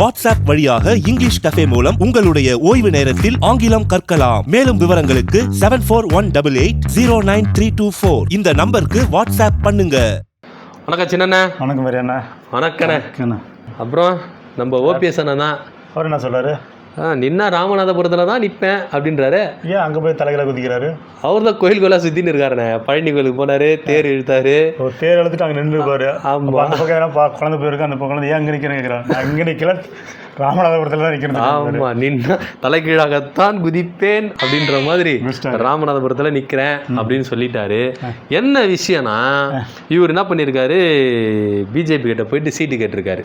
WhatsApp வழியாக English cafe மூலம் உங்களுடைய ஓய்வு நேரத்தில் ஆங்கிலம் கற்கலாம். மேலும் விவரங்களுக்கு seven four one double eight zero nine three two four இந்த நம்பருக்கு வாட்ஸ்அப் பண்ணுங்க. வணக்கம் சின்னண்ணா. வணக்கம் பெரியண்ணா வணக்கண்ணே. அண்ணா அப்புறம் நம்ம ஓபிஎஸ் அண்ணா தான். அவர் என்ன சொல்றாரு? நின்னா ராமநாதபுரத்தில் தான் நிற்பேன் அப்படின்றாரு. ஏன் அங்கே போய் தலைகளை குதிக்கிறாரு? அவர் தான் கோயில் கோயிலாக சுற்றின்னு இருக்காருண்ணே. பழனி கோயிலுக்கு போனாரு தேர் இழுத்தாரு. தேர் எழுத்துட்டு அங்கே நின்று இருப்பாரு ஆமா. அப்ப அந்த பக்கம் குழந்தை போயிருக்கு அந்த பக்கம் குழந்தை ஏன் அங்கே நிற்கிறேன் கேட்குறான் நான் அங்கே நிற்கல ராமநாதபுரத்தில் தான் நிற்கிறேன் ஆமா நின்னா தலைகீழாகத்தான் குதிப்பேன் அப்படின்ற மாதிரி. ராமநாதபுரத்தில் நிற்கிறேன் அப்படின்னு சொல்லிட்டாரு. என்ன விஷயம்னா இவர் என்ன பண்ணியிருக்காரு? பிஜேபி கிட்ட போயிட்டு சீட்டு கேட்டிருக்காரு.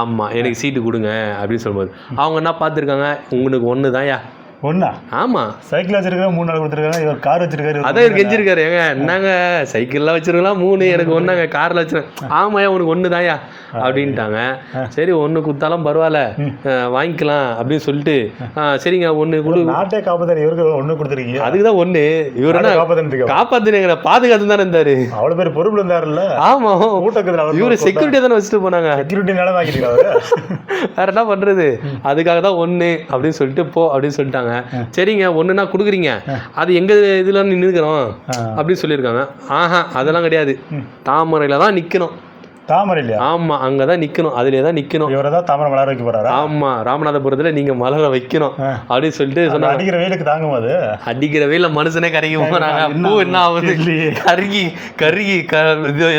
ஆமா எனக்கு சீட்டு கொடுங்க அப்படின்னு சொல்லும்போது. அவங்க என்ன பார்த்துருக்காங்க? உங்களுக்கு ஒன்று தான்யா ஒண்ணா? ஆமா. சைக்கிள் வச்சிருக்காரு மூணு நாள் கொடுத்துருக்காங்க இவர் கார் வச்சிருக்காரு அதான் இவர் கெஞ்சிருக்காரு. ஏங்க என்னங்க சைக்கிள்ல வச்சிருக்கலாம் மூணு எனக்கு ஒன்னாங்க கார்ல வச்சிருக்கேன் ஆமாயா உனக்கு ஒன்று தான்யா அப்படின்ட்டாங்க. சரி ஒன்று கொடுத்தாலும் பரவாயில்ல. வாங்கிக்கலாம் அப்படின்னு சொல்லிட்டு "ஆ, சரிங்க ஒன்று கொடு. நாட்டே காப்பாத்தாரு இவருக்கு ஒண்ணு கொடுத்துருக்கீங்க. அதுக்கு தான் ஒன்று இவர் என்ன காப்பாத்தாரு காப்பாத்துனீங்க பாதுகாத்து தானே இருந்தாரு. அவ்வளவு பேர் பொறுப்புல இருந்தாருல்ல? ஆமா. அவர் இவரு செக்யூரிட்டி தானே வச்சுட்டு போனாங்க. செக்யூரிட்டி நிலம் வாங்கிட்டீங்களா அவரு? வேற என்ன பண்றது? அதுக்காக தான் ஒண்ணு அப்படின்னு சொல்லிட்டு போ அப்படின்னு சொல்லிட்டாங்க. சரிங்க ஒண்ணுனா கொடுக்குறீங்க. அது எங்க இதுல நின்றுக்கிறோம் அப்படின்னு சொல்லியிருக்காங்க. ஆஹா அதெல்லாம் கிடையாது. தாமரையில தான் நிக்கணும். தாமரை இல்லையா? ஆமா அங்கதான் நிக்கணும். அதுலயே தான் நிக்கணும். இவரை தான் தாமரை வளர வைக்க போறாரா? ஆமா ராமநாதபுரத்துல நீங்க மலர வைக்கணும். அப்படின்னு சொல்லிட்டு சொன்னாங்க. அடிக்கிற வெயிலுக்கு தாங்கும் அது. அடிக்கிற வெயில மனுஷனே கருகி போறாங்க. பூ என்ன ஆகுது. கருகி கருகி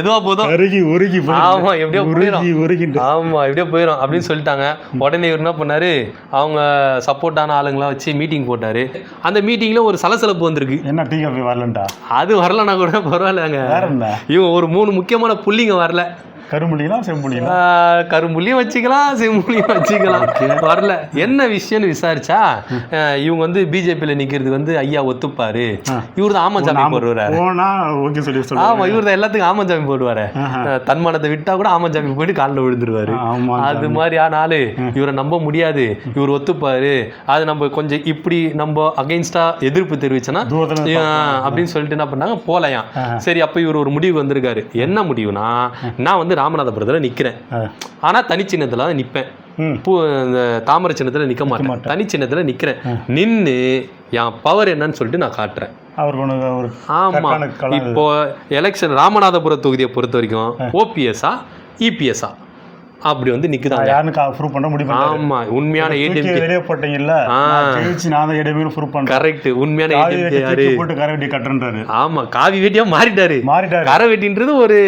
எதுவா போதும்? அருகி உருகி. ஆமா எப்படியோ உருகி உருகிட்டு ஆமா எப்படியோ போயிடும் அப்படின்னு சொல்லிட்டாங்க. உடனே இவர் என்ன பண்ணாரு? அவங்க சப்போர்ட்டான ஆளுங்களாம் வச்சு மீட்டிங் போட்டாரு. அந்த மீட்டிங்ல ஒரு சலசலப்பு வந்திருக்கு. என்ன டீ காஃபி வரலன்டா அது வரலனா கூட பரவாயில்லங்க. இவங்க ஒரு மூணு முக்கியமான புள்ளிங்க வரல. கரும்புலிங்களா செம்புலிங்களா ஆஹ் கரும்புள்ளியும் வச்சுக்கலாம் செம்புள்ளியும் வச்சுக்கலாம். வரல. என்ன விஷயம்னு விசாரிச்சா இவங்க வந்து பிஜேபியில நிக்கிறது வந்து ஐயா ஒத்துப்பாரு. இவர் தான் ஆமஞ்சாமி போடுவாரு. போனா ஓகே சொல்லி ஆமா இவர் தான் எல்லாத்துக்கும் ஆமஞ்சாமி போடுவாரு. ஆஹ். தன்மானத்தை விட்டா கூட ஆமஞ்சாமி போயிட்டு காலில் விழுந்துருவாரு. ஆமா அது மாதிரி ஆனாலு இவரை நம்ப முடியாது. இவர் ஒத்துப்பாரு. அது நம்ம கொஞ்சம் இப்படி நம்ம அகைன்ஸ்டா எதிர்ப்பு தெரிவிச்சோன்னா அப்படின்னு சொல்லிட்டு என்ன பண்ணாங்க? போலையாம். சரி அப்ப இவர் ஒரு முடிவு வந்திருக்காரு. என்ன முடிவுனா நான் வந்து ராமநாதபுரத்துல நிக்கிறேன். ஆ. ஆனா தனிச்சின்னத்துல தான் நிப்பேன். ம். பூ இந்த தாமரை சின்னத்துல நிக்க மாட்டேன். தனி சின்னத்துல நிக்கிறேன். நின்னு என் பவர் என்னன்னு சொல்லிட்டு நான் காட்டுறேன். ஆமா. இப்போ எலெக்ஷன் ராமநாதபுரம் தொகுதியை பொறுத்த வரைக்கும் ஓபிஎஸ்ஆ இபிஎஸ்ஆ அப்படி வந்து நிக்குதாங்க. யாருன்னு ப்ரூவ் பண்ண முடியும் ஆமா உண்மையான தூக்கி ஏடிஎம்கே வெளியே போட்டீங்கல்ல ஜெயிச்சு நான் தான் ஏடிஎம் ப்ரூவ் பண்றேன் கரெக்ட் உண்மையான வெட்டி யாரு? போட்டு கரை வெட்டி கட்டுன்றாரு ஆமா காவி வேட்டியா மாறிட்டாரு. மாறிட்டாரு. கரை வெட்டின்றது ஒரு.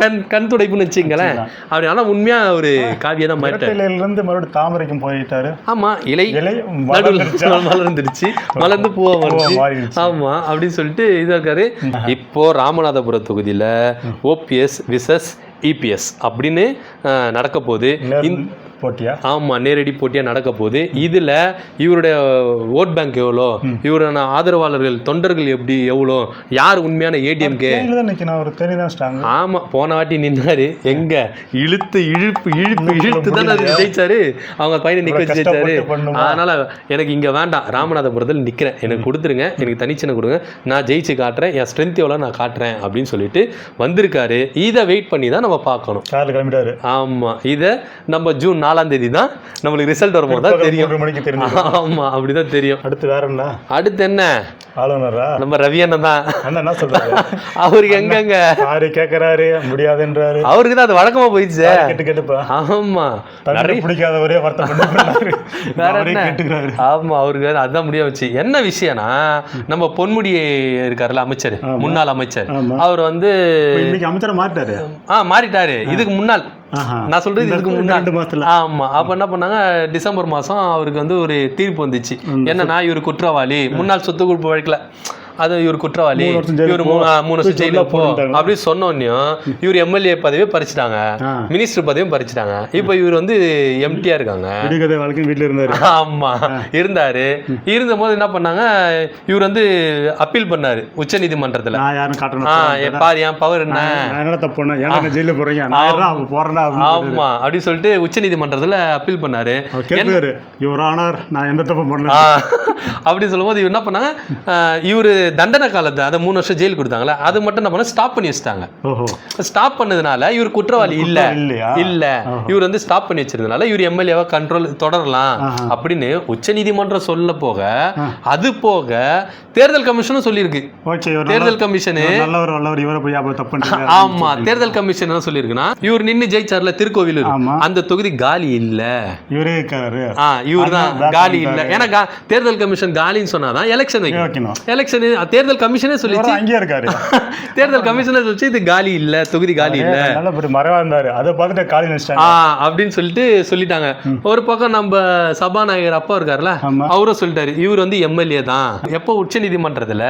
கண் கண் துடைப்புன்னு வச்சுங்களேன் அப்படி ஆனா உண்மையா ஒரு காவியா தான் மாறிட்டாரு. இருந்து மறுபடியும் தாமரைக்கும் போயிட்டாரு. ஆமா இலை இலை வளர்ந்துருச்சா? மலர்ந்துருச்சு மலர்ந்து பூவா வந்துச்சு. ஆமா அப்படின்னு சொல்லிட்டு இதா இருக்காரு இப்போ ராமநாதபுரம் தொகுதியில ஓபிஎஸ் விசஸ் இபிஎஸ் அப்படின்னு நடக்க போகுது போட்டியா? ஆமா நேரடி போட்டியா நடக்க போகுது. இதுல இவருடைய ஓட் பேங்க் எவ்வளோ? இவரான ஆதரவாளர்கள் தொண்டர்கள் எப்படி எவ்வளோ? யார் உண்மையான ஏடிஎம்கே தேனியில தான் நிக்கணும். அவர் தேனி தான் ஸ்ட்ராங் ஆமா போன வாட்டி நின்னாரு. எங்க? இழுத்து இழுப்பு இழுப்பு இழுத்து தானே அது ஜெயிச்சாரு. அவங்க பையனை நிக்க வச்சு ஜெயிச்சாரு? அதனால எனக்கு இங்க வேண்டாம். ராமநாதபுரத்தில் நிக்கிறேன். எனக்கு கொடுத்துருங்க. எனக்கு தனிச்சின்ன கொடுங்க. நான் ஜெயிச்சு காட்டுறேன். என் ஸ்ட்ரென்த் எவ்வளோ நான் காட்டுறேன் அப்படின்னு சொல்லிட்டு வந்திருக்காரு. இதை வெயிட் பண்ணி தான் நம்ம பார்க்கணும். கார்ல கிளம்பிட்டாரு. ஆமா. இதை நம்ம ஜூன் நாலாம் தேதி தான் நம்மளுக்கு ரிசல்ட் வரும்போது தான் தெரியும். மூன்று மணிக்கு தெரிஞ்சு ஆமா அப்படிதான் தெரியும். அடுத்து வேற என்ன? அடுத்து என்ன? ஆளுநரா? நம்ம ரவி அண்ணன் தான். அண்ணா என்ன சொல்றாரு அவருக்கு எங்கங்க? யாரு கேக்குறாரு முடியாதுன்றாரு. அவருக்கு தான் அது வழக்கமா போயிடுச்சு. கேட்டு கேட்டுப்பா ஆமா. தமிழ் பிடிக்காதவரே வருத்தம் கேட்டுக்கிறாரு. ஆமா அவருக்கு அதான் முடிய வச்சு. என்ன விஷயம்னா நம்ம பொன்முடி இருக்காருல்ல அமைச்சர் முன்னாள் அமைச்சர். அவர் வந்து இன்னைக்கு அமைச்சரை மாட்டாரு ஆ மாறிட்டாரு. இதுக்கு முன்னாள். நான் சொல்றது இதுக்கு மாசத்துல. ஆமா. அப்ப என்ன பண்ணாங்க? டிசம்பர் மாசம் அவருக்கு வந்து ஒரு தீர்ப்பு வந்துச்சு. என்னன்னா இவர் குற்றவாளி. முன்னாள் சொத்து குழுப்பு எடுக்கல. அது இவர் குற்றவாளி. இவர். மூணு வருஷம் ஜெயில போ. போட்டுட்டாங்க. அப்படி சொன்னோன்னையும் இவர் எம்எல்ஏ பதவியை பறிச்சுட்டாங்க. மினிஸ்டர் பதவியும் பறிச்சுட்டாங்க. இப்போ இவர் வந்து எம்டியா இருக்காங்க. வீட்டுல இருந்தாரு. ஆமா. இருந்தாரு. இருந்த போது என்ன பண்ணாங்க இவர் வந்து அப்பீல் பண்ணாரு உச்ச நீதிமன்றத்துல. பாரு என் பவர் என்ன? தப்பு ஜெயில போறீங்க? அப்படின்னு ஆமா. அப்படி சொல்லிட்டு உச்ச நீதிமன்றத்துல அப்பீல் பண்ணாரு. யுவர் ஆனர் நான் எந்த தப்பு பண்ணல. ஆ, அப்படி சொல்லும்போது இவர் என்ன பண்ணாங்க இவரு தண்டனை காலத்தை அதை மூணு வருஷம் ஜெயில் கொடுத்தாங்களே? அது மட்டும் என்ன பண்ண ஸ்டாப் பண்ணி வச்சுட்டாங்க. ஸ்டாப் பண்ணதுனால இவர் குற்றவாளி இல்ல. இல்ல. இவர் வந்து ஸ்டாப் பண்ணி வச்சிருந்தனால இவர் எம்எல்ஏவா கண்ட்ரோல் தொடரலாம். அப்படின்னு உச்சநீதிமன்றம் சொல்ல போக அது போக தேர்தல் கமிஷனும் சொல்லியிருக்கு. தேர்தல் கமிஷனு. ஆமா தேர்தல் கமிஷன் என்ன சொல்லியிருக்குன்னா இவர் நின்னு ஜெயிச்சார்ல திருக்கோவிலூர். ஆமா. அந்த தொகுதி காலி இல்ல. இவரே இருக்காரு. இவர் தான் காலி இல்ல. ஏன்னா தேர்தல் கமிஷன் காலின்னு சொன்னாதான் எலெக்ஷன் வைக்கணும். எலெக்ஷன் தேர்தல் கமிஷனே சொல்லிச்சு. அங்கேயே இருக்காரு. தேர்தல் கமிஷனே சொல்லிச்சு இது காலி இல்ல தொகுதி காலி இல்ல. நல்ல பெரிய மறைவா இருந்தாரு. அதை பார்த்துட்டு காலி நினைச்சிட்டாங்க. அப்படின்னு சொல்லிட்டு சொல்லிட்டாங்க. ஒரு பக்கம் நம்ம சபாநாயகர் அப்பா இருக்காருல்ல. அவரும் சொல்லிட்டாரு இவர் வந்து எம்எல்ஏ தான். எப்போ உச்ச நீதிமன்றத்துல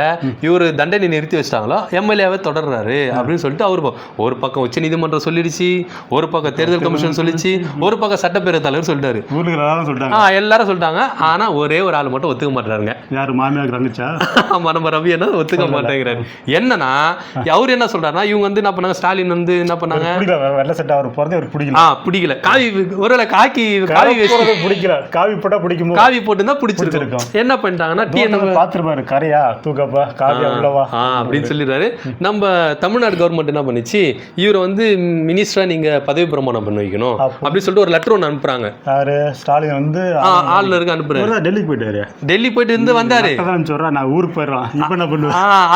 இவர் தண்டனை நிறுத்தி வச்சிட்டாங்களோ எம்எல்ஏவை தொடர்றாரு. அப்படின்னு சொல்லிட்டு அவர் ஒரு பக்கம் உச்ச நீதிமன்றம் சொல்லிடுச்சு ஒரு பக்கம் தேர்தல் கமிஷன் சொல்லிச்சு ஒரு பக்கம் சட்டப்பேரவை தலைவர் சொல்லிட்டாரு. எல்லாரும் சொல்லிட்டாங்க. ஆ எல்லாரும் சொல்லிட்டாங்க. ஆனா ஒரே ஒரு ஆள் மட்டும் ஒத்துக்க மாட்டாருங்க யாரு மாமியார் ஆமா நம்ம ரவி என்ன ஒத்துக்க மாட்டேங்கிறாரு. என்னன்னா அவர் என்ன சொல்றாருன்னா இவங்க வந்து என்ன பண்ணாங்க ஸ்டாலின் வந்து என்ன பண்ணாங்க? வெள்ளை சட்டை அவர் போறது அவர் பிடிக்கல. ஆ பிடிக்கல. காவி ஒருவேளை காக்கி காவி பிடிக்கல. காவி போட்டா பிடிக்குமோ? காவி போட்டுருந்தா பிடிச்சிருக்கும். பிடிச்சிருக்கும். என்ன பண்ணிட்டாங்கன்னா டி பாத்துருப்பாரு கரையா தூக்கப்பா காவியா உள்ளவா. அப்படின்னு சொல்லிடுறாரு. நம்ம தமிழ்நாடு கவர்மெண்ட் என்ன பண்ணுச்சு இவரை வந்து மினிஸ்டரா நீங்க பதவி பிரமாணம் பண்ண வைக்கணும். அப்போ- அப்படி சொல்லிட்டு ஒரு லெட்டர் ஒன்று அனுப்புறாங்க. யாரு? ஸ்டாலின் வந்து ஆளுநருக்கு அனுப்புறாரு. டெல்லிக்கு போயிட்டாரு. டெல்லி போயிட்டு இருந்து வந்தாரு. சொல்றேன் நான் ஊருக்கு போயிடுறான்.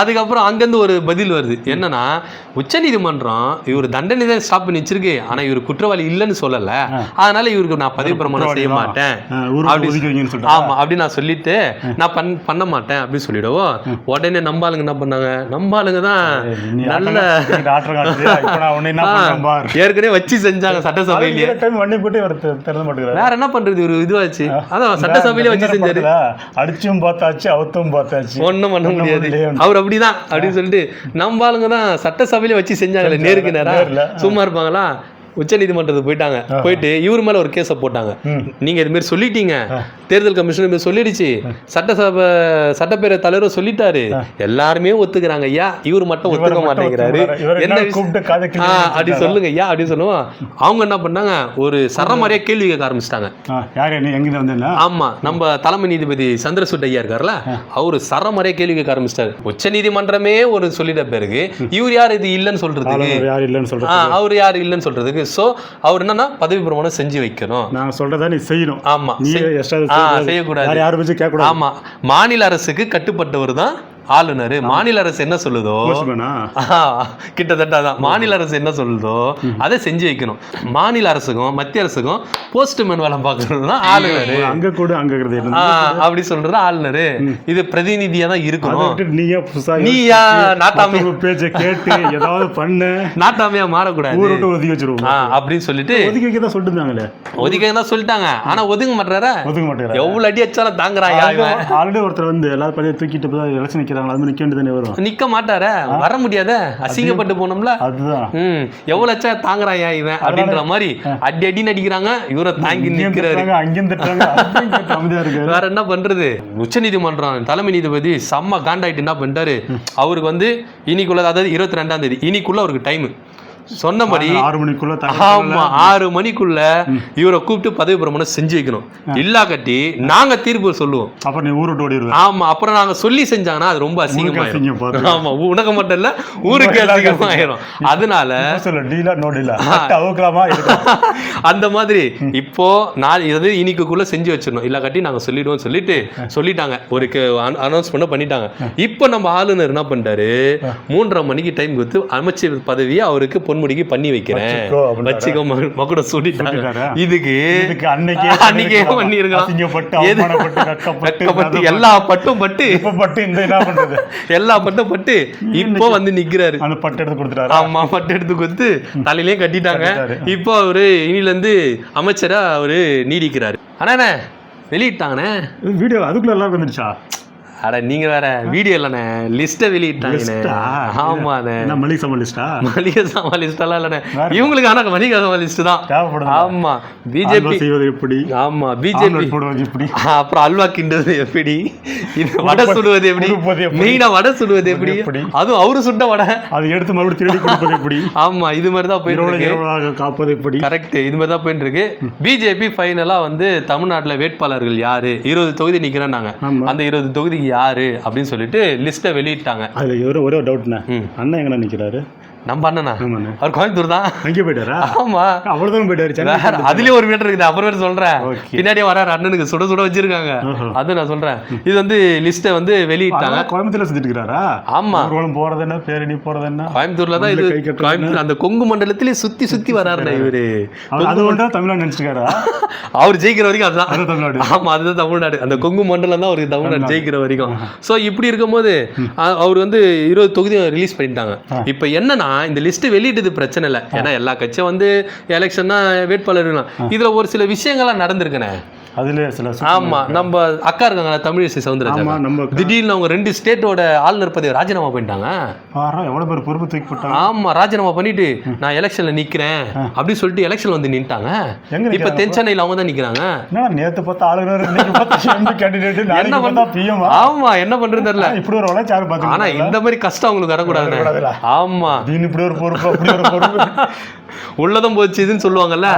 அதுக்கப்புறம் அங்கேருந்து ஒரு பதில் வருது. என்னன்னா உச்சநீதிமன்றம் இவர் தண்டனை தான் ஸ்டாப் பண்ணி வச்சிருக்கு. ஆனா இவர் குற்றவாளி இல்லைன்னு சொல்லல. அதனால இவருக்கு நான் பதவி பிரமாணம் செய்ய மாட்டேன். ஆமா அப்படி நான் சொல்லிட்டு நான் பண் பண்ண மாட்டேன் அப்படின்னு சொல்லிடுவோம். உடனே நம்ம ஆளுங்க என்ன பண்ணாங்க? நம்ம ஆளுங்க தான் நல்ல ஏற்கனவே வச்சு செஞ்சாங்க சட்டசபையிலேயே இவர் வேற என்ன பண்றது? ஒரு இதுவாச்சு. அதான் சட்டசபையிலே வச்சு செஞ்சாரு. அடிச்சும் பார்த்தாச்சு அவுத்தும் பார்த்தாச்சு. ஒண்ணும் பண்ண முடியாது. அவர் அப்படிதான் அப்படின்னு சொல்லிட்டு நம்ம ஆளுங்க தான் சட்டசபையில வச்சு செஞ்சாங்களே நேருக்கு நேரா நேர்ல. சும்மா இருப்பாங்களா உச்ச நீதிமன்றத்துக்கு போயிட்டாங்க போயிட்டு இவர் மேல ஒரு கேஸை போட்டாங்க. நீங்க இது மாதிரி சொல்லிட்டீங்க. தேர்தல் கமிஷன் இது சொல்லிடுச்சு. சட்டசபை சட்டப்பேரவை தலைவரும் சொல்லிட்டாரு. எல்லாருமே ஒத்துக்கிறாங்க. ஐயா இவர் மட்டும் ஒத்துக்க மாட்டேங்கிறாரு. என்ன அப்படி? சொல்லுங்க ஐயா அப்படின்னு சொல்லுவோம். அவங்க என்ன பண்ணாங்க? ஒரு சரமாரியா கேள்வி கேட்க ஆரம்பிச்சிட்டாங்க. ஆமா நம்ம தலைமை நீதிபதி சந்திரசூட் ஐயா இருக்கார்ல அவரு சரமறைய கேள்வி கேட்க ஆரம்பிச்சிட்டாரு. உச்ச நீதிமன்றமே ஒரு சொல்லிட்ட பிறகு இவர் யார்? இது இல்லைன்னு சொல்றதுக்கு. அவர் யார் இல்லைன்னு சொல்றதுக்கு? சோ அவர் என்னன்னா பதவி பிரமாணம் செஞ்சு வைக்கணும். நான் சொல்றதா நீ செய்யணும். ஆமா. நீ செய்யக்கூடாது. யார் யாரும் வச்சு கேட்க கூடாது ஆமா. மாநில அரசுக்கு கட்டுப்பட்டவர் தான் ஆளுநர் மாநில அரசு என்ன சொல்லுதோ? கிட்டத்தட்ட அதான். மாநில அரசு என்ன சொல்லுதோ அதை செஞ்சு வைக்கணும். மாநில அரசுக்கும் மத்திய அரசுக்கும் போஸ்ட்மேன் வேலை பார்க்கறது தான் ஆளுநர். அங்க கூட அங்க அப்படி சொல்றது ஆளுநரு. இது பிரதிநிதியா தான் இருக்கணும். நீயே புதுசா நீயா யோசிச்சு, நாட்டாமை மத்தவங்க பேச்சை கேட்டு ஏதாவது பண்ண. நாட்டாமையா மாறக்கூடாது. ஊரை விட்டு ஒதுக்கி வச்சிருவோம். அப்படின்னு சொல்லிட்டு ஒதுக்கி வைக்க தான் சொல்லிட்டு ஒதுக்க தான் சொல்லிட்டாங்க. ஆனா ஒதுங்க மாட்டாரா ஒதுக்க மாட்டேங்கிறாங்க எவ்வளவு அடி அடிச்சாலும் தாங்குறாயா இவன்? ஆல்ரெடி ஒருத்தர் வந்து எல்லாரும் பழைய தூக்கிட்டு எலெக்ஷன் நிக்கிறாங்க அது நிக்க வேண்டியது வரும் நிக்க மாட்டாரே. வர முடியாத. அசிங்கப்பட்டு போனோம்ல. அதுதான். ம். எவ்வளவு அச்சா தாங்குறாயா இவன் அப்படின்ற மாதிரி அடி அடி நடிக்கிறாங்க. இவரை தாங்கி நிக்கிறாரு. வேற என்ன பண்றது? உச்ச நீதிமன்றம் தலைமை நீதிபதி செம்ம காண்டாயிட்டு என்ன பண்ணிட்டாரு? அவருக்கு வந்து இனிக்குள்ள அதாவது இருபத்தி ரெண்டாம் தேதி இனிக்குள்ள அவருக்கு டைம் சொன்னபடி ஆறு மணிக்குள்ள ஆமா ஆறு மணிக்குள்ள இவரை கூப்பிட்டு பதவி பிரமாணம் செஞ்சு வைக்கணும். இல்லா கட்டி நாங்க தீர்ப்பு சொல்லுவோம். அப்புறம் நீ ஊரை விட்டு ஓடிடுவேன் ஆமா அப்புறம் நாங்க சொல்லி செஞ்சாங்கன்னா அது ரொம்ப அசிங்கம் அசிங்கமாயிரும். ஆமா உனக்கு மட்டும் இல்ல ஊருக்கு அசிங்கமாயிரும். அதனால அந்த மாதிரி இப்போ நான் இது இன்னைக்குள்ள செஞ்சு வச்சிடணும். இல்ல கட்டி நாங்க சொல்லிடுவோம் சொல்லிட்டு சொல்லிட்டாங்க. ஒரு அனௌன்ஸ் பண்ண பண்ணிட்டாங்க. இப்போ நம்ம ஆளுநர் என்ன பண்ணிட்டாரு? மூன்றரை மணிக்கு டைம் கொடுத்து அமைச்சர் பதவியை அவருக்கு பொன்முடிக்கு பண்ணி வைக்கிறேன். வச்சுக்கோ அப்படின்னாரா? வச்சுக்கோ மக- மகுடம் சொல்லிட்டாங்க? இதுக்கு அன்னைக்கே நதப்பட்டு, எல்லா பட்டும் பட்டு. இப்ப பட்டு இந்த என்ன பண்றது? எல்லா பட்டும் பட்டு. இப்போ வந்து நிக்கிறாரு. அந்த பட்டு எடுத்து கொடுத்துட்டாரா? ஆமா பட்டு எடுத்து கொடுத்து தலையிலயே கட்டிட்டாங்க. இப்போ அவரு இனில இருந்து அமைச்சரா அவரு நீடிக்கிறாரு. அண்ணா வெளியிட்டாங்கண்ணே. வீடியோ அதுக்குள்ள எல்லாரும் வந்துருச்சா? அட நீங்க வேற வீடியோ இல்லண்ணே. லிஸ்ட்டை வெளியிட்டாங்கண்ணே. லிஸ்டா? ஆமாண்ணே மளிகை சாமான் லிஸ்டா மளிகை சாமான் லிஸ்ட் எல்லாம் இல்லண்ணே? இவங்களுக்கு ஆனா மளிகை சாமான் லிஸ்ட் தான். ஆமா பிஜேபி எப்படி? ஆமா பிஜேபி எப்படி? அப்புறம் அல்வா கிண்டுவது எப்படி? இது வடை சுடுவது எப்படி? மெயினா வடை சுடுவது எப்படி? அதுவும் அவரு சுட்ட வடை. அதை எடுத்து மறுபடியும் திருடி கொடுப்பது எப்படி? ஆமா இது மாதிரி தான் போயிட்டு காப்பது எப்படி? கரெக்ட் இது மாதிரி தான் போயிட்டு இருக்கு. பிஜேபி ஃபைனலா வந்து தமிழ்நாட்டுல வேட்பாளர்கள் யாரு? இருபது தொகுதி நிக்கிறேன்னாங்க. அந்த இருபது தொகுதிக்கு யாரு அப்படின்னு சொல்லிட்டு லிஸ்ட்டை வெளியிட்டாங்க. அதுல ஒரு ஒரே டவுட்ண்ணே. அண்ணன் எங்கண்ணா நிக்கிறாரு? நம்ம அண்ணனா? அவர் கோயம்புத்தூர் தான். அங்கே போயிட்டாரா? ஆமா. அவ்வளவுதான் போயிட்டாரு வேற அதுலயே ஒரு மீட்டர் இருக்குது அப்புறம் சொல்றேன். Okay. பின்னாடியே வராரு அண்ணனுக்கு சுட சுட வச்சிருக்காங்க. அது நான் சொல்றேன். இது வந்து லிஸ்ட்டை வந்து வெளியிட்டாங்க. கோயம்புத்தூர்ல சுத்திட்டு இருக்கிறாரா ஆமா. போறது என்ன பேரணி போறது என்ன? கோயம்புத்தூர்ல தான் இது கோயம்புத்தூர் அந்த கொங்கு மண்டலத்திலே சுத்தி சுத்தி வராருடா இவரு. அது ஒன்றா தமிழ்நாடு நினைச்சிருக்காரா அவர் ஜெயிக்கிற வரைக்கும் அதுதான். அது தமிழ்நாடு. ஆமா அதுதான் தமிழ்நாடு. அந்த கொங்கு மண்டலம் தான் அவருக்கு தமிழ்நாடு ஜெயிக்கிற வரைக்கும். சோ இப்படி இருக்கும்போது அவர் வந்து இருபது தொகுதி ரிலீஸ் பண்ணிட்டாங்க. இப்போ என்னன்னா இந்த லிஸ்ட் வெளியிட்டது பிரச்சனை இல்லை. ஏன்னா எல்லா கட்சியும் வந்து எலெக்ஷன்னா வேட்பாளர் இருக்கலாம். இதுல ஒரு சில விஷயங்கள்லாம் நடந்திருக்குண்ணே. அதுல சில ஆமா நம்ம அக்கா இருக்காங்களா தமிழிசை சவுந்தரராஜன். நம்ம திடீர்னு அவங்க ரெண்டு ஸ்டேட்டோட ஆளுநர் பதவி ராஜினாமா பண்ணிட்டாங்க. எவ்வளவு பேர் பொறுப்பு தூக்கி போட்டாங்க? ஆமா ராஜினாமா பண்ணிட்டு நான் எலெக்ஷன்ல நிக்கிறேன். அப்படின்னு சொல்லிட்டு எலெக்ஷன் வந்து நின்ட்டாங்க. இப்ப தென் சென்னையில அவங்க தான் நிக்கிறாங்க. என்ன நேத்து பார்த்தா ஆளுநர் என்ன பண்ண பிஎம் ஆமா என்ன பண்றது தெரியல. இப்படி ஒரு வளர்ச்சி யாரும் ஆனா இந்த மாதிரி கஷ்டம் அவங்களுக்கு வரக்கூடாதுல்ல. ஆமா. இப்படி ஒரு பொறுப்பு அப்படி ஒரு பொறுப்பு. உள்ளதும் போச்சுதுன்னு சொல்லுவாங்கல்ல.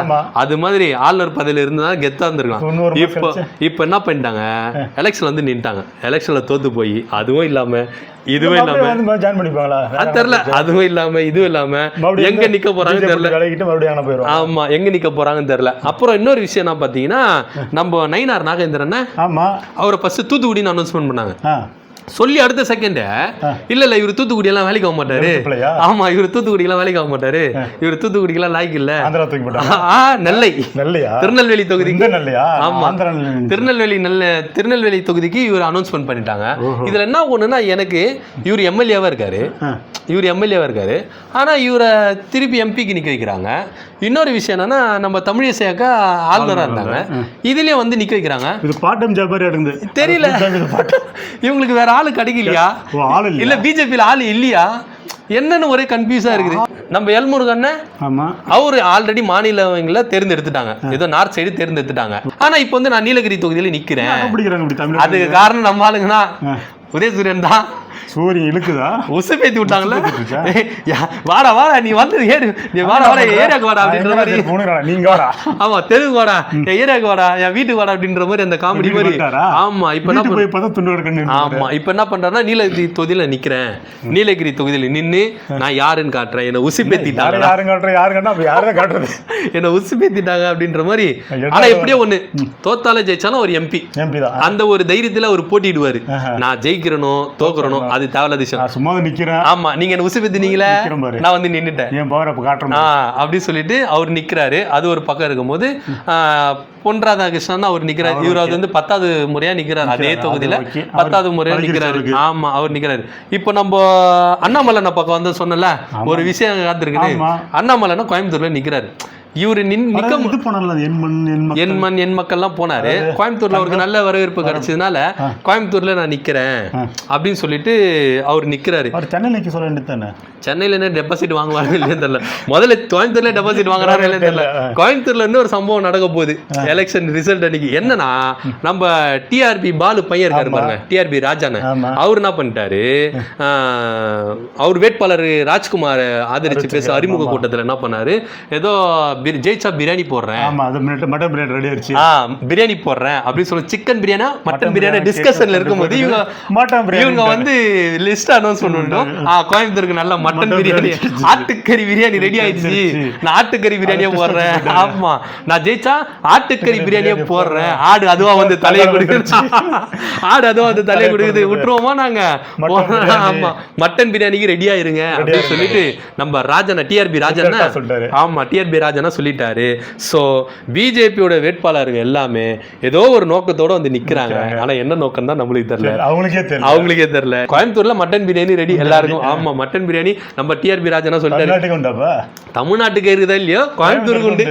அது மாதிரி ஆளுநர் பதவியில இருந்தா கெத்தா இருந்திருக்கலாம். மாசம் இப்போ. இப்போ என்ன பண்ணிட்டாங்க? எலெக்ஷன் வந்து நின்ட்டாங்க எலெக்ஷன்ல தோத்து போய் அதுவும் இல்லாம இதுவும் இல்லாம ஜாயின் பண்ணிப்பாங்களா? அது தெரியல. அதுவும் இல்லாம இதுவும் இல்லாம எங்க நிக்க போறாங்கன்னு BJP தெரியல. மறுபடியும் போயிடும் ஆமா எங்க நிக்க போறாங்கன்னு தெரியல. அப்புறம் இன்னொரு விஷயம் என்ன பாத்தீங்கன்னா நம்ம நயினார் நாகேந்திரன் ஆமா. அவரை ஃபர்ஸ்ட் தூத்துக்குடின்னு அனௌன்ஸ்மெண்ட் பண்ணாங்க சொல்லி அடுத்த செகண்ட் இல்ல இல்ல இவர் தூத்துக்குடி எல்லாம் வேலைக்கு ஆக மாட்டாரு. ஆமா இவர் தூத்துக்குடி எல்லாம் வேலைக்கு ஆக மாட்டாரு. இவர் தூத்துக்குடி எல்லாம் லாய்க்கு இல்ல. நெல்லை. நெல்லையா? திருநெல்வேலி நெல்லையா? ஆமா. திருநெல்வேலி நல்ல திருநெல்வேலி தொகுதிக்கு இவர் அனௌன்ஸ்மெண்ட் பண்ணிட்டாங்க. இதுல என்ன ஒண்ணுன்னா எனக்கு இவர் எம்எல்ஏவா இருக்காரு. இவர் எம்எல்ஏவா இருக்காரு. ஆனா இவரை திருப்பி எம்பிக்கு நிக்க வைக்கிறாங்க. இன்னொரு விஷயம் என்னன்னா நம்ம தமிழிசை அக்கா ஆளுநரா இருந்தாங்க. இதுலயே வந்து நிக்க வைக்கிறாங்க. இது பார்ட் டைம் ஜாப் மாதிரி இருக்குது தெரியல இவங்களுக்கு வேற ஆளு கிடைக்கலையா? இல்ல பிஜேபியில ஆளு இல்லையா? என்னன்னு ஒரே கன்ஃபியூஸா இருக்குது. நம்ம எல்முருகன் அவரு ஆல்ரெடி மாநிலங்கள தேர்ந்தெடுத்துட்டாங்க. ஏதோ நார்த் சைடு தேர்ந்தெடுத்துட்டாங்க. ஆனா இப்போ வந்து நான் நீலகிரி தொகுதியில தமிழ் அதுக்கு காரணம் நம்ம ஆளுங்கன்னா உதயசூரியன் தான். சூரியன் இழுக்குதா? உசு பேத்தி விட்டாங்கல்ல வாடா வாடா நீ வந்து ஏறு. நீ வாடா வாடா என் ஏரியாக்கு வாடா அப்படின்ற மாதிரி. நீங்க வாடா. ஆமா தெருவுக்கு வாடா என் ஏரியாக்கு வாடா என் வீட்டுக்கு வாடா அப்படின்ற மாதிரி அந்த காமெடி மாதிரி? ஆமா இப்ப என்ன போய் பார்த்தா துண்டு ஆமா இப்ப என்ன பண்றாருன்னா நீலகிரி தொகுதியில நிக்கிறேன். நீலகிரி தொகுதியில நின்னு நான் யாருன்னு காட்டுறேன். என்ன உசி பேத்திட்டாங்க யாரும் காட்டுற யாரு கண்டா? அப்ப யாரும் காட்டுறது? என்ன உசி பேத்திட்டாங்க அப்படின்ற மாதிரி. ஆனா எப்படியோ ஒண்ணு. தோத்தாலே ஜெயிச்சாலும் ஒரு எம்பி எம்பி தான். அந்த ஒரு தைரியத்துல அவர் போட்டிடுவாரு. நான் ஜெயிக்கிறனோ தோக்குறனோ அது தேவையில்லாத விஷயம் நான் சும்மா நிக்கிறேன் ஆமா நீங்க என்ன உசு பேத்தினீங்களே. நான் வந்து நின்னுட்டேன். என் பவர் அப்ப காட்டுறேன் அப்படி சொல்லிட்டு அவர் நிக்கிறாரு. அது ஒரு பக்கம் இருக்கும்போது பொன் ராதாகிருஷ்ணன் அவர் நிக்கிறாரு. இவர் அது வந்து பத்தாவது முறையா நிக்கிறாரு. அதே. தொகுதியில. பத்தாவது முறையா நிக்கிறாரு. ஆமா அவர் நிக்கிறாரு. இப்போ நம்ம அண்ணாமலை பக்கம் வந்து சொன்னல ஒரு விஷயம் காத்திருக்குது. ஆமா. அண்ணாமலைன்னா கோயம்புத்தூர்ல நிக்கிறாரு. இவரு என் மண் என் மக்கள்லாம் போனாரு. கோயம்புத்தூர்ல அவருக்கு நல்ல வரவேற்பு கிடைச்சதுனால கோயம்புத்தூர்ல நான் நிக்கிறேன் அப்படின்னு சொல்லிட்டு அவர் நிக்கிறாரு. அவர் சென்னை நிக்க சொல்ல சென்னையில என்ன டெபாசிட் வாங்குவாங்க இல்லையா தெரியல. முதல்ல கோயம்புத்தூர்ல டெபாசிட் வாங்குறாரு இல்லையா தெரியல. கோயம்புத்தூர்ல இருந்து ஒரு சம்பவம் நடக்க போகுது. எலெக்ஷன் ரிசல்ட் அன்னைக்கு என்னன்னா நம்ம டிஆர்பி பாலு பையன் இருக்காரு பாருங்க டிஆர்பி ராஜான. அவர் என்ன பண்ணிட்டாரு? அவர் வேட்பாளர் ராஜ்குமார் ஆதரிச்சு பேச அறிமுக கூட்டத்துல என்ன பண்ணாரு? ஏதோ ஜெயிச்சா பிரியாணி போடுறேன். மட்டன் பிரியாணி ரெடி ஆயிடுச்சு. பிரியாணி போடுறேன் அப்படின்னு சொல்லி சிக்கன் பிரியாணி மட்டன் பிரியாணி டிஸ்கஷன்ல இருக்கும்போது இவங்க மட்டன் பிரியாணி இவங்க வந்து லிஸ்ட் அனௌன்ஸ் பண்ணிட்டோம். கோயம்புத்தூருக்கு நல்ல மட்டன் பிரியாணி. ஆட்டுக்கறி பிரியாணி ரெடி ஆயிடுச்சு. நான் ஆட்டுக்கறி பிரியாணியே போடுறேன். ஆமா. நான் ஜெயிச்சா ஆட்டுக்கறி பிரியாணியே போடுறேன். ஆடு அதுவா வந்து தலையை கொடுக்குது. ஆடு அதுவா வந்து தலையை கொடுக்குது. விட்டுருவோமா நாங்க. ஆமா. மட்டன் பிரியாணிக்கு ரெடி ஆயிருங்க அப்படின்னு சொல்லிட்டு நம்ம ராஜனா டிஆர்பி ராஜனா. ஆமா டிஆர்பி ராஜனா சொல்லிட்டாரு. சோ பிஜேபியோட வேட்பாளர்கள் எல்லாமே ஏதோ ஒரு நோக்கத்தோட வந்து நிக்கிறாங்க. ஆனா என்ன நோக்கம் தான் நம்மளுக்கு தெரியல. அவங்களுக்கே தெரியல. அவங்களுக்கே தெரியல. கோயம்புத்தூர்ல மட்டன் பிரியாணி ரெடி எல்லாருக்கும் ஆமா மட்டன் பிரியாணி நம்ம டிஆர்பி ராஜனா சொல்லிட்டாரு. தமிழ்நாட்டுக்கு இருக்குதா இல்லையோ? கோயம்புத்தூருக்கு உண்டு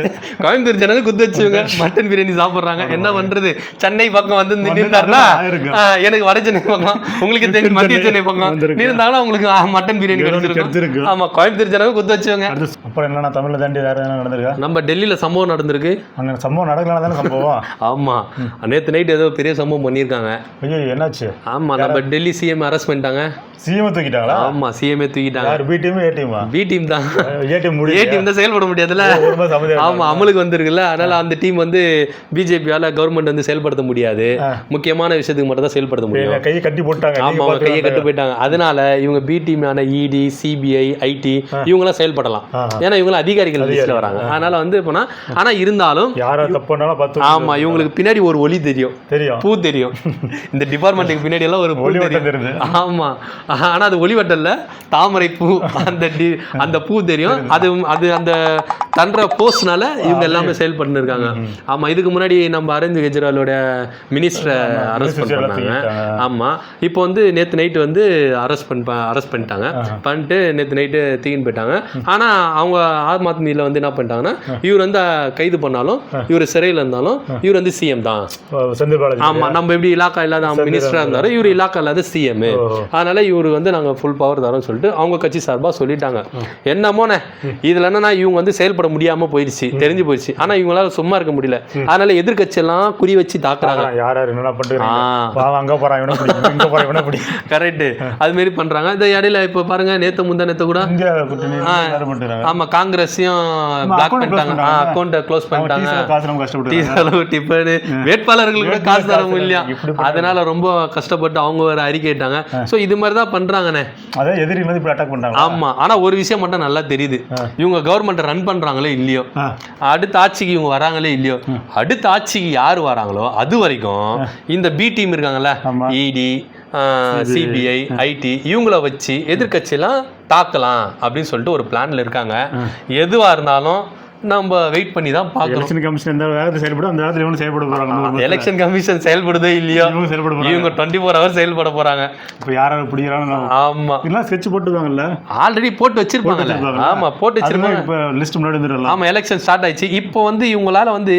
கோயம்புத்தூர் ஜனங்க குத்து வச்சவங்க மட்டன் பிரியாணி சாப்பிடுறாங்க. என்ன பண்றது? சென்னை பக்கம் வந்து நின்றுட்டாருனா. எனக்கு வட சென்னை பக்கம். உங்களுக்கு தெரிஞ்சு மத்திய சென்னை பக்கம். வந்திருக்கு. இருந்தாங்கன்னா உங்களுக்கு மட்டன் பிரியாணி கிடைச்சிருக்கும். ஆமா கோயம்புத்தூர் ஜனங்க குத்து வச்சவங்க அடுத்து அப்புறம் என்னன்னா தமிழ்ல தாண்டி வேற என்ன நடந்திருக்கா? நம்ம டெல்லியில சம்பவம் நடந்திருக்கு. அங்க சம்பவம் நடக்கலாம் தானே சம்பவம்? ஆமா. நேத்து நைட் ஏதோ பெரிய சம்பவம் பண்ணியிருக்காங்க. ஐயோ என்னாச்சு? ஆமா நம்ம டெல்லி சிஎம் அரெஸ்ட் பண்ணிட்டாங்க. சிஎம் தூக்கிட்டாங்களா? ஆமா சிஎம்ஏ தூக்கிட்டாங்க. பி டீம் ஏ டீமா பி டீம் தான். ஏ டீம் ஏ டீம் தான் செயல்பட முடியாதுல்ல? ஆமா அமலுக்கு வந்திருக்குல்ல. அதனால அந்த டீம் வந்து பிஜேபியால கவர்மெண்ட் வந்து செயல்படுத்த முடியாது. முக்கியமான விஷயத்துக்கு மட்டும் தான் செயல்படுத்த முடியும். கையை கட்டி போட்டாங்க. ஆமா அவங்க கையை. கட்டு போயிட்டாங்க. அதனால இவங்க பி டீமான இடி சிபிஐ ஐடி இவங்கெல்லாம் செயல்படலாம். ஏன்னா இவங்க அதிகாரிகள் லிஸ்ட்ல வராங்க. அதனால வந்து போனா ஆனா இருந்தாலும் ஆமா இவங்களுக்கு பின்னாடி ஒரு ஒளி தெரியும். தெரியும். பூ தெரியும். இந்த டிபார்ட்மெண்ட்டுக்கு பின்னாடி எல்லாம் ஒரு ஒளி தெரியும். ஆமா. ஆனா அது ஒளிவட்டல்ல தாமரை பூ. அந்த அந்த பூ தெரியும். அது அது அந்த தன்ற போஸ்ட்னால இவங்க எல்லாமே செயல்பட்டு இருக்காங்க ஆமா இதுக்கு முன்னாடி நம்ம அரவிந்த் கெஜ்ரிவாலோட மினிஸ்டரை அரெஸ்ட் பண்ணாங்க. ஆமா இப்போ வந்து நேத்து நைட் வந்து அரெஸ்ட் பண்ண அரெஸ்ட் பண்ணிட்டாங்க. பண்ணிட்டு நேத்து நைட்டு தூக்கின்னு போயிட்டாங்க. ஆனா அவங்க ஆம் ஆத்மியில வந்து என்ன பண்ணிட்டாங்கன்னா இவர் வந்து கைது பண்ணாலும் இவர் சிறையில் இருந்தாலும் இவர் வந்து சிஎம் தான். ஆமா நம்ம எப்படி இலாக்கா இல்லாத மினிஸ்டரா இருந்தாரு இவர் இலாக்கா இல்லாத சிஎம் அதனால இவர் வந்து நாங்க ஃபுல் பவர் தரோம்னு சொல்லிட்டு அவங்க கட்சி சார்பா சொல்லிட்டாங்க. என்னமோனே இதுல என்னன்னா இவங்க வந்து செயல்பட முடியாம போயிடுச்சு தெரிஞ்சு போயிடுச்சு. ஆனா இவங்களால சும்மா இருக்க முடியல. அதனால எதிர்க்கட்சி எல்லாம் குறி வச்சு தாக்குறாங்க. யார் யார் என்னென்ன பண்ணுறாங்க? அங்க போறான் இவனை பிடிக்கும் இங்க போறான் இவனை பிடிக்கும் கரெக்ட் அது மாதிரி பண்றாங்க. இந்த இடையில இப்ப பாருங்க நேத்து முந்தா நேத்து கூட இந்தியா கூட்டணி எல்லாரும் பண்ணுறாங்க ஆமா காங்கிரஸையும் பிளாக் பண்ணிட்டாங்க. அக்கௌண்ட்டை க்ளோஸ் பண்ணிட்டாங்க. செலவு டிஃபனு வேட்பாளர்களுக்கு கூட காசு தர முடியல இப்படி அதனால ரொம்ப கஷ்டப்பட்டு அவங்க வேற அறிக்கையிட்டாங்க சோ இது மாதிரி தான் பண்றாங்கண்ணே. அதே எதிரி வந்து இப்படி அட்டாக் பண்றாங்க ஆமா. ஆனா ஒரு விஷயம் மட்டும் நல்லா தெரியுது. இவங்க கவர்மெண்ட் ரன் பண்றாங்களோ இல்லையோ. அடுத்த ஆட்சிக்கு இவங்க வராங்களே இல்லையோ? அடுத்த ஆட்சிக்கு யார் வராங்களோ அது வரைக்கும் இந்த பி டீம் இருக்காங்கல்ல. இடி சிபிஐ ஐடி இவங்கள வச்சு எதிர்க்கட்சியெல்லாம் தாக்கலாம் அப்படின்னு சொல்லிட்டு ஒரு பிளான்ல இருக்காங்க. எதுவா இருந்தாலும் நம்ம வெயிட் பண்ணி தான் பார்க்கணும். எலெக்ஷன் கமிஷன் எந்த வேகத்தில் செயல்படும்? அந்த வேகத்தில் இவங்க செயல்பட போறாங்க. எலெக்ஷன் கமிஷன் செயல்படுதோ இல்லையோ? இவங்க செயல்பட போறாங்க. இவங்க டுவெண்ட்டி ஃபோர் ஹவர் செயல்பட போறாங்க. இப்போ யார் யார் பிடிக்கிறாங்க ஆமா. இதெல்லாம் ஸ்கெட்ச் போட்டுருக்காங்கல்ல? ஆல்ரெடி போட்டு வச்சிருப்பாங்கல்ல. ஆமா போட்டு வச்சிருப்பாங்க. இப்போ லிஸ்ட் முன்னாடி வந்துடலாம். ஆமா எலெக்ஷன் ஸ்டார்ட் ஆயிடுச்சு. இப்போ வந்து இவங்களால வந்து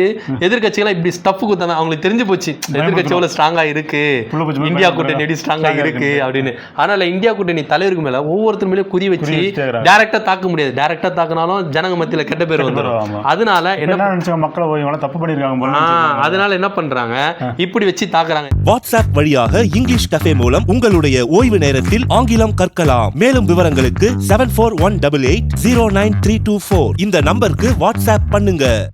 எதிர்க்கட்சிகள் இப்படி ஸ்டஃப் கொடுத்தாங்க அவங்களுக்கு தெரிஞ்சு போச்சு. எதிர்க்கட்சி எவ்வளவு ஸ்ட்ராங்கா இருக்கு? இந்தியா. கூட்டணி எப்படி ஸ்ட்ராங்கா இருக்கு. அப்படின்னு. அதனால இந்தியா கூட்டணி தலைவருக்கு மேல ஒவ்வொருத்தர் மேலயும் குறி வச்சு. டைரக்டா தாக்க முடியாது. டைரக்டா தாக்குனாலும் ஜனங்க மத்தியில கெட்ட பேர் வந்துடும். அதனால என்ன நினைச்சாங்க மக்களை போய் இவங்களாம் தப்பு நினைச்சிருக்காங்க. அதனால என்ன பண்றாங்க? இப்படி வச்சு தாக்குறாங்க. வாட்ஸ்அப் வழியாக இங்கிலீஷ் கஃபே மூலம் உங்களுடைய ஓய்வு நேரத்தில் ஆங்கிலம் கற்கலாம். மேலும் விவரங்களுக்கு seven four one double eight zero nine three two four இந்த நம்பருக்கு வாட்ஸ்அப் பண்ணுங்க.